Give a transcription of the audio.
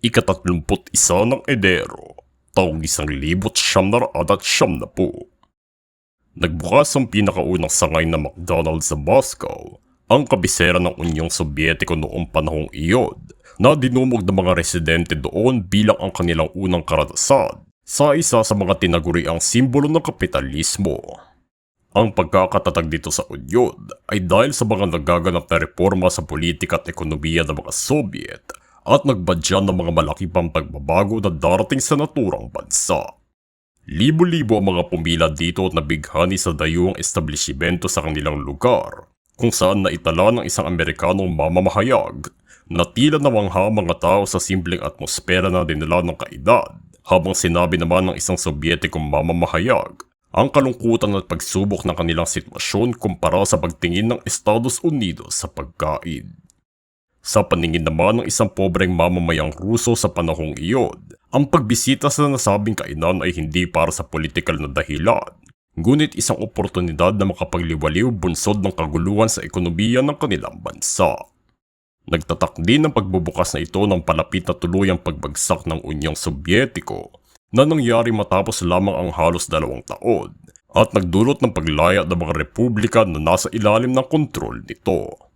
ikatatlumput isa ng Edero, taong isang libot siyam na raat at siyam na po. Nagbukas ang pinakaunang sangay na McDonald's sa Moscow, ang kabisera ng Unyong Sobyetiko noong panahong iyon, na dinumog ng mga residente doon bilang ang kanilang unang karanasan sa isa sa mga tinaguriang simbolo ng kapitalismo. Ang pagkakatatag dito sa Unyon ay dahil sa mga nagaganap na reforma sa politika at ekonomiya ng mga Soviet at nagbadyan ng mga malaki pang pagbabago na darating sa naturang bansa. Libo-libo ang mga pumila dito at nabighani sa dayuang establishmento sa kanilang lugar kung saan naitala ng isang Amerikanong mamamahayag na tila nawangha ang mga tao sa simpleng atmosfera na dinala ng kaedad habang sinabi naman ng isang Sobyetikong mamamahayag ang kalungkutan at pagsubok ng kanilang sitwasyon kumpara sa pagtingin ng Estados Unidos sa pagkain. Sa paningin naman ng isang pobreng mamamayang Ruso sa panahong iyon, ang pagbisita sa nasabing kainan ay hindi para sa politikal na dahilan, ngunit isang oportunidad na makapagliwaliw bunsod ng kaguluhan sa ekonomiya ng kanilang bansa. Nagtatak din ang pagbubukas na ito ng palapit na tuluyang pagbagsak ng Unyong Sobyetiko na nangyari matapos lamang ang halos dalawang taon at nagdulot ng paglaya ng mga republika na nasa ilalim ng kontrol nito.